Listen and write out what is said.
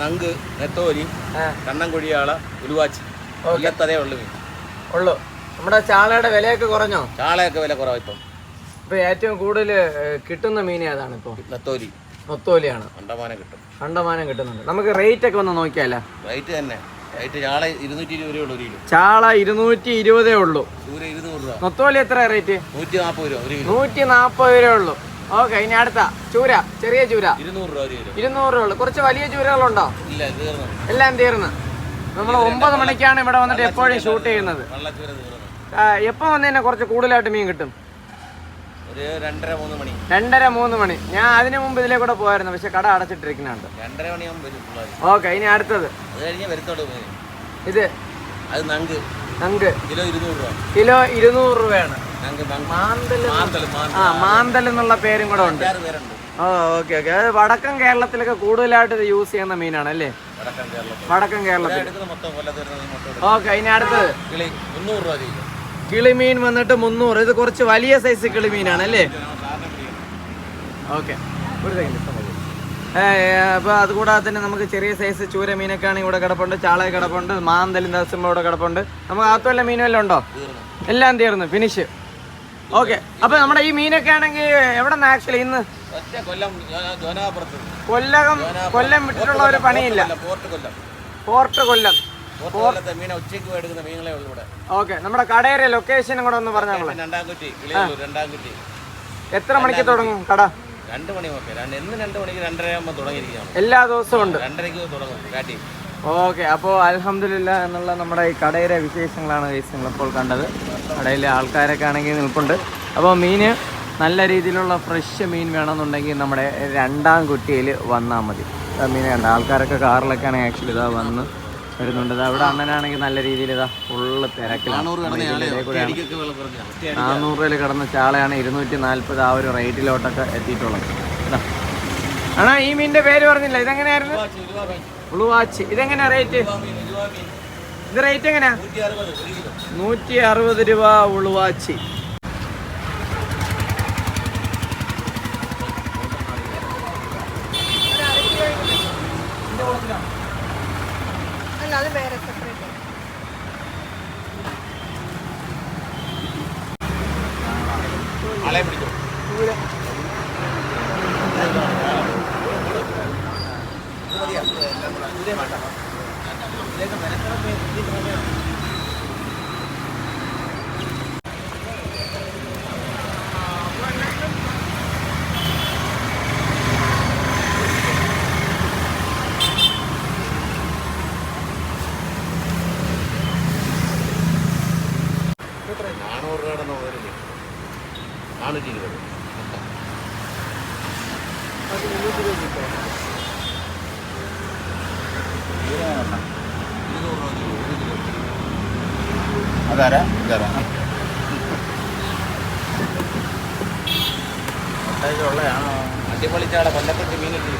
നങ്ക് നെത്തോലി. കണ്ണൻകുഴിയാള ഉരുവാച്ചി ഇല്ലത്തതേ ഉള്ളു മീൻ ഉള്ളു. നമ്മുടെ ചാളയുടെ വിലയൊക്കെ കുറഞ്ഞോ? ചാളയൊക്കെ വില കുറവാ ഇപ്പം. ഇപ്പൊ ഏറ്റവും കൂടുതൽ കിട്ടുന്ന മീൻ ഏതാണ് ഇപ്പൊ? നെത്തോലി. നെത്തോലിയാണ്. അണ്ടമാനം കിട്ടും. കണ്ടമാനം കിട്ടുന്നുണ്ട്. നമുക്ക് റേറ്റ് ഒക്കെ ഒന്ന് നോക്കിയാലോ? റേറ്റ് തന്നെ. റേറ്റ് ചാള ഇരുന്നൂറ്റി ഇരുപത് ഉള്ളൂ ഒരു കിലോ. ചാള ഇരുന്നൂറ്റി ഇരുപതേ ഉള്ളൂ. ചൂര ഇരുന്നൂറ് രൂപ. നൊത്തോലി എത്ര റേറ്റ് നൂറ്റി നാൽപ്പത് രൂപ നൂറ്റി നാൽപ്പത് രൂപ ഉള്ളൂ. ഓക്കെ ഇനി അടുത്ത. ചൂര ചെറിയ ചൂര. ഇരുന്നൂറ് രൂപ ഇരുന്നൂറ് രൂപ കുറച്ച് വലിയ ചൂരകളുണ്ടോ? എല്ലാം തീർന്ന്. നമ്മൾ ഒമ്പത് മണിക്കാണ് ഇവിടെ വന്നിട്ട് എപ്പോഴും ഷൂട്ട് ചെയ്യുന്നത്. എപ്പൊ തീർന്നു. ആ, എപ്പോ വന്നു കുറച്ച് കൂടുതലായിട്ട് മീൻ കിട്ടും? രണ്ടര മൂന്ന് മണി. ഞാൻ അതിന് മുമ്പ് ഇതിലേ കൂടെ പോയായിരുന്നു പക്ഷെ കട അടച്ചിട്ടിരിക്കുന്നുണ്ട്. ഓക്കെ ഇനി അടുത്തത്. ഇത് കിലോ ഇരുന്നൂറ് രൂപയാണ്. മാന്തൽ ആ എന്നുള്ള പേരും കൂടെ ഉണ്ട്. Oh okay okay. അത് വടക്കൻ കേരളത്തിലൊക്കെ കൂടുതലായിട്ട് ഇത് യൂസ് ചെയ്യുന്ന മീനാണ് അല്ലേ? വടക്കൻ കേരളത്തിൽ. ഓക്കെ ഇനി അടുത്തത് കിളിമീൻ വന്നിട്ട് മുന്നൂറ്. ഇത് കുറച്ച് വലിയ സൈസ് കിളിമീനാണ് അല്ലേ? ഓക്കെ. ഒരു സെക്കൻഡ് അപ്പോൾ അതുകൂടാതെ തന്നെ നമുക്ക് ചെറിയ സൈസ് ചൂര മീനൊക്കെ ആണെങ്കിൽ ഇവിടെ കിടപ്പുണ്ട് ചാള കിടപ്പുണ്ട് മാന്തലും ദിവസം ഇവിടെ കിടപ്പുണ്ട്. നമുക്ക് അകത്തുള്ള മീനും എല്ലാം ഉണ്ടോ? എല്ലാം തീർന്നു. Finish okay. അപ്പൊ നമ്മുടെ ഈ മീനൊക്കെ ആണെങ്കിൽ എവിടെ ആക്ച്വലി ഇന്ന്? കൊല്ലം കൊല്ലകം കൊല്ലം വിട്ടിട്ടുള്ള ഒരു പണിയില്ല. Port Kollam okay. നമ്മുടെ കടയുടെ ലൊക്കേഷൻ കൂടെ ഒന്ന് കുറ്റി എത്ര മണിക്ക് തുടങ്ങും കട? രണ്ട് മണി ഓക്കെ രണ്ട് എന്ന് രണ്ട് മണിക്ക് രണ്ടര ആകുമ്പോൾ തുടങ്ങിയിരിക്കുകയാണ്. എല്ലാ ദിവസവും ഉണ്ട്. രണ്ടരയ്ക്ക് തുടങ്ങും. കാട്ടി. ഓക്കെ അപ്പോൾ അലഹമ്മദില്ല എന്നുള്ള നമ്മുടെ ഈ കടയിലെ വിശേഷങ്ങളാണ് ഗൈസ് നിങ്ങളിപ്പോൾ കണ്ടത്. കടയിലെ ആൾക്കാരൊക്കെ ആണെങ്കിൽ നിൽപ്പുണ്ട്. അപ്പോൾ മീൻ നല്ല രീതിയിലുള്ള ഫ്രഷ് മീൻ വേണമെന്നുണ്ടെങ്കിൽ നമ്മുടെ രണ്ടാം കുറ്റിയിൽ വന്നാൽ മതി. മീൻ കണ്ട ആൾക്കാരൊക്കെ കാറിലൊക്കെ ആണെങ്കിൽ ആക്ച്വലി ഇതാ വന്ന് വരുന്നുണ്ട്. ഇതാ ഇവിടെ അണ്ണനാണെങ്കിൽ നല്ല രീതിയിൽ ഇതാ ഫുള്ള് തിരക്കിലാണ്. നാനൂറ് രൂപയിൽ കിടന്ന ചാളയാണ് ഇരുന്നൂറ്റി നാൽപ്പത് ആ ഒരു റേറ്റിലോട്ടൊക്കെ എത്തിയിട്ടുള്ളത്. അണ്ണാ ഈ മീനിന്റെ പേര് പറഞ്ഞില്ല? ഇതെങ്ങനെയായിരുന്നു? ഉളുവാച്ച് ഇതെങ്ങനെയാ റേറ്റ്? ഇത് റേറ്റ് എങ്ങനെയാ? നൂറ്റി അറുപത് രൂപ ഉളുവാച്ചി നാനൂറ് രൂപയുടെ മുതലില്ലേ നാനൂറ്റി ഇരുപത്. അതാരാ? ഇതാരാ? ഉള്ളതാണോ അടിപൊളിച്ചാടെ കൊല്ലപ്പെട്ട് മീൻ കിട്ടി.